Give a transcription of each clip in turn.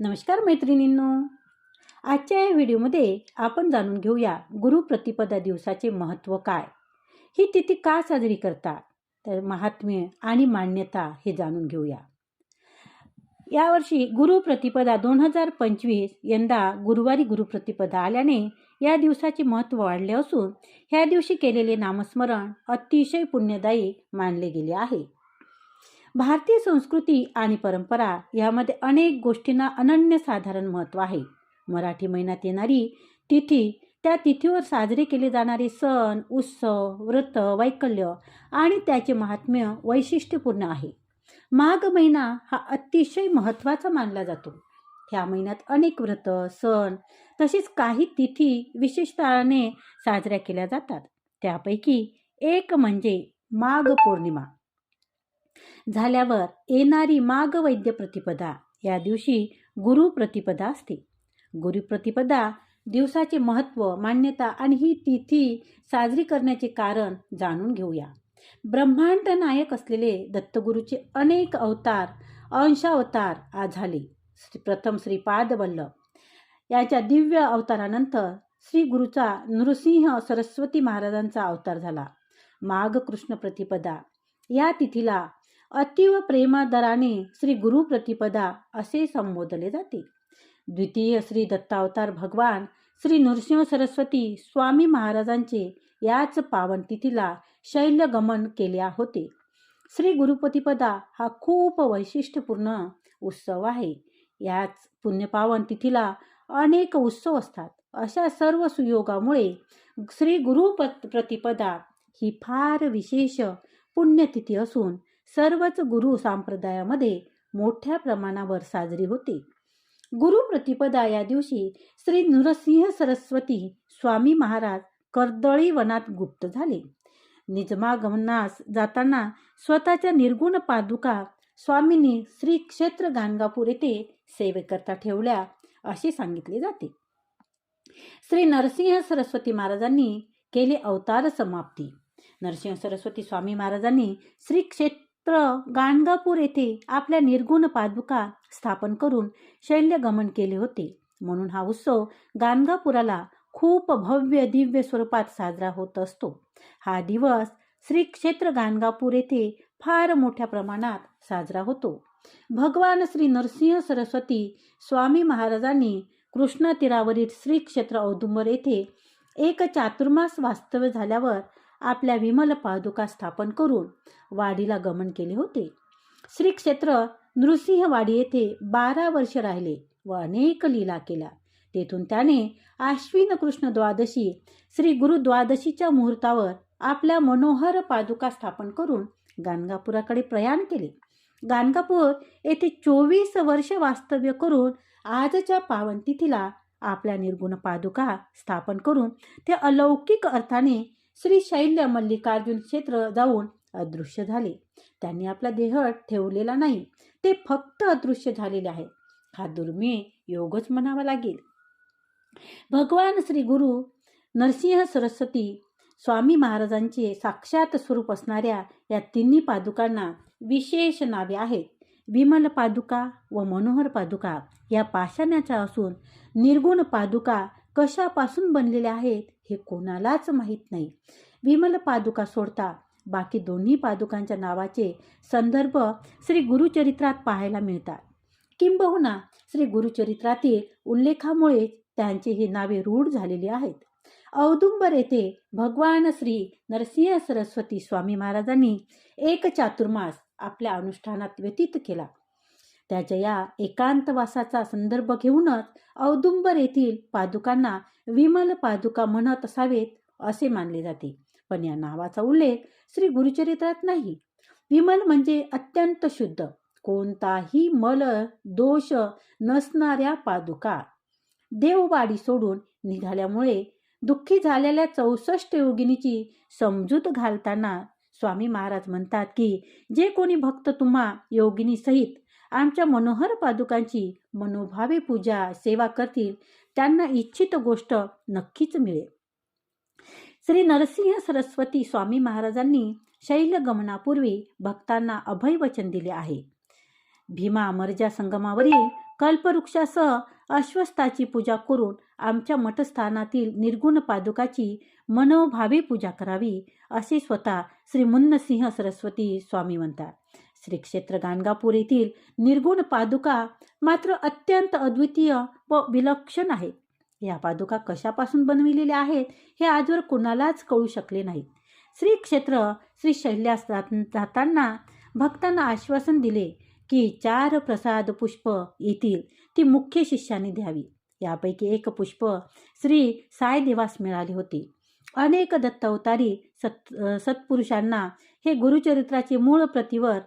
नमस्कार मैत्रिणींनो. आजच्या या व्हिडिओमध्ये आपण जाणून घेऊया गुरुप्रतिपदा दिवसाचे महत्त्व काय? ही तिथी का साजरी करतात? तर महात्म्य आणि मान्यता हे जाणून घेऊया. यावर्षी गुरुप्रतिपदा दोन हजार पंचवीस यंदा गुरुवारी गुरुप्रतिपदा आल्याने या दिवसाचे महत्त्व वाढले असून ह्या दिवशी केलेले नामस्मरण अतिशय पुण्यदायी मानले गेले आहे. भारतीय संस्कृती आणि परंपरा यामध्ये अनेक गोष्टींना अनन्यसाधारण महत्त्व आहे. मराठी महिन्यात येणारी तिथी त्या तिथीवर साजरे केले जाणारे सण उत्सव व्रत वैकल्य आणि त्याचे महात्म्य वैशिष्ट्यपूर्ण आहे. माघ महिना हा अतिशय महत्त्वाचा मानला जातो. ह्या महिन्यात अनेक व्रत सण तसेच काही तिथी विशेषताने साजऱ्या केल्या जातात. त्यापैकी एक म्हणजे माघ पौर्णिमा. झाल्यावर येणारी माघ वैद्य प्रतिपदा या दिवशी गुरुप्रतिपदा असते. गुरुप्रतिपदा दिवसाचे महत्त्व मान्यता आणि ही तिथी साजरी करण्याचे कारण जाणून घेऊया. ब्रह्मांड नायक असलेले दत्तगुरूचे अनेक अवतार अंशावतार आज झाले. श्री- प्रथम श्री पादवल्लभ. याच्या दिव्य अवतारानंतर श्री गुरुचा नृसिंह सरस्वती महाराजांचा अवतार झाला. माघ कृष्ण प्रतिपदा. या तिथीला अतीव प्रेमादराने श्री गुरु प्रतिपदा असे संबोधले जाते. द्वितीय श्री दत्तावतार भगवान श्री नृसिंह सरस्वती स्वामी महाराजांचे याच पावन तिथीला शैल्यगमन केले होते. श्री गुरुपतिपदा हा खूप वैशिष्ट्यपूर्ण उत्सव आहे. याच पुण्यपावन तिथीला अनेक उत्सव असतात. अशा सर्व सुयोगामुळे श्री गुरु प्रतिपदा ही फार विशेष पुण्यतिथी असून सर्वच गुरु संप्रदायामध्ये मोठ्या प्रमाणावर साजरी होते. गुरु प्रतिपदा या दिवशी श्री नृसिंह सरस्वती स्वामी महाराज कर्दळी वनात गुप्त झाले. निजमागमनास जाताना स्वतःच्या निर्गुण पादुका स्वामींनी श्री क्षेत्र गाणगापूर येथे सेवेकरता ठेवल्या असे सांगितले जाते. श्री नरसिंह सरस्वती महाराजांनी केले अवतार समाप्ती. नरसिंह सरस्वती स्वामी महाराजांनी श्री क्षेत्र त्र गाणगापूर येथे आपल्या निर्गुण पादुका स्थापन करून शैल्यगमन केले होते. म्हणून हा उत्सव गाणगापुराला खूप भव्य दिव्य स्वरूपात साजरा होत असतो. हा दिवस श्री क्षेत्र गाणगापूर येथे फार मोठ्या प्रमाणात साजरा होतो. भगवान श्री नरसिंह सरस्वती स्वामी महाराजांनी कृष्णा तीरावरील श्री क्षेत्र औदुंबर येथे एक चातुर्मास वास्तव्य झाल्यावर आपल्या विमल पादुका स्थापन करून वाडीला गमन केले होते. श्री क्षेत्र नृसिंहवाडी येथे बारा वर्ष राहिले व अनेक लीला केल्या. तेथून त्याने आश्विन कृष्ण द्वादशी श्री गुरु द्वादशीच्या मुहूर्तावर आपल्या मनोहर पादुका स्थापन करून गाणगापुराकडे प्रयाण केले. गाणगापूर येथे चोवीस वर्ष वास्तव्य करून आजच्या पावनतिथीला आपल्या निर्गुण पादुका स्थापन करून ते अलौकिक अर्थाने श्री शैल्य मल्लिकार्जुन क्षेत्र जाऊन अदृश्य झाले. त्यांनी आपला देह ठेवलेला नाही ते फक्त अदृश्य झालेले आहे हा दुर्मिळ योगच म्हणावा लागेल. भगवान श्री गुरु नरसिंह सरस्वती स्वामी महाराजांचे साक्षात स्वरूप असणाऱ्या या तिन्ही पादुकांना विशेष नावे आहेत. विमल पादुका व मनोहर पादुका या पाषाणाच्या असून निर्गुण पादुका कशापासून बनलेल्या आहेत हे कोणालाच माहीत नाही. विमल पादुका सोडता. बाकी दोन्ही पादुकांच्या नावाचे संदर्भ श्री गुरुचरित्रात पाहायला मिळतात. किंबहुना श्री गुरुचरित्रातील उल्लेखामुळे त्यांची ही नावे रूढ झालेली आहेत. औदुंबर येथे भगवान श्री नरसिंह सरस्वती स्वामी महाराजांनी एक चातुर्मास आपल्या अनुष्ठानात व्यतीत केला. त्याच्या या एकांतवासाचा संदर्भ घेऊनच औदुंबर येथील पादुकांना विमल पादुका म्हणत असावेत असे मानले जाते. पण या नावाचा उल्लेख श्री गुरुचरित्रात नाही. विमल म्हणजे अत्यंत शुद्ध. कोणताही मल दोष नसणाऱ्या पादुका. देववाडी सोडून निघाल्यामुळे दुःखी झालेल्या चौसष्ट योगिनीची समजूत घालताना स्वामी महाराज म्हणतात की जे कोणी भक्त तुम्हा योगिनी सहित आमच्या मनोहर पादुकांची मनोभावे पूजा सेवा करतील त्यांना इच्छित गोष्ट नक्कीच मिळेल. श्री नरसिंह सरस्वती स्वामी महाराजांनी शैलगमनापूर्वी भक्तांना अभय वचन दिले आहे. भीमा अमरजा संगमावरील कल्पवृक्षासह अश्वस्थाची पूजा करून आमच्या मठस्थानातील निर्गुण पादुकाची मनोभावे पूजा करावी असे स्वतः श्री मुन्नसिंह सरस्वती स्वामी म्हणतात. श्री क्षेत्र गाणगापूर येथील निर्गुण पादुका मात्र अत्यंत अद्वितीय व विलक्षण आहेत. या पादुका कशापासून बनविलेल्या आहेत हे आजवर कुणालाच कळू शकले नाही. श्री क्षेत्र श्री शैल्यास जात- जाताना भक्तांना आश्वासन दिले की चार प्रसाद पुष्प येतील ती मुख्य शिष्याने द्यावी. यापैकी एक पुष्प श्री साईदेवास मिळाले होते. अनेक दत्तावतारी सत् सत्पुरुषांना हे गुरुचरित्राचे मूळ प्रतिवर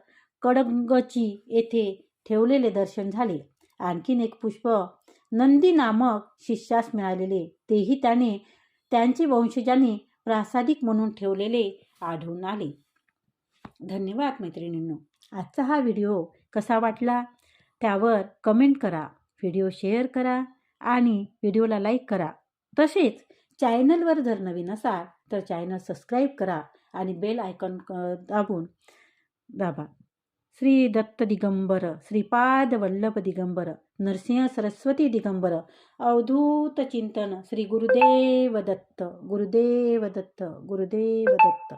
कडंगची येथे ठेवलेले दर्शन झाले. आणखीन एक पुष्प नंदी नामक शिष्यास मिळालेले. तेही त्याने त्यांचे वंशजांनी प्रासादिक म्हणून ठेवलेले आढळून आले. धन्यवाद मैत्रिणींनो. आजचा हा व्हिडिओ कसा वाटला त्यावर कमेंट करा. व्हिडिओ शेअर करा आणि व्हिडिओला लाईक करा. तसेच चॅनलवर जर नवीन असाल तर चॅनल सबस्क्राईब करा आणि बेल आयकॉन क- दाबून दाबा. श्री दत्त दिगंबर श्रीपाद वल्लभ दिगंबर नरसिंह सरस्वती दिगंबर अवधूत चिंतन श्री गुरुदेव दत्त गुरुदेव दत्त गुरुदेव दत्त.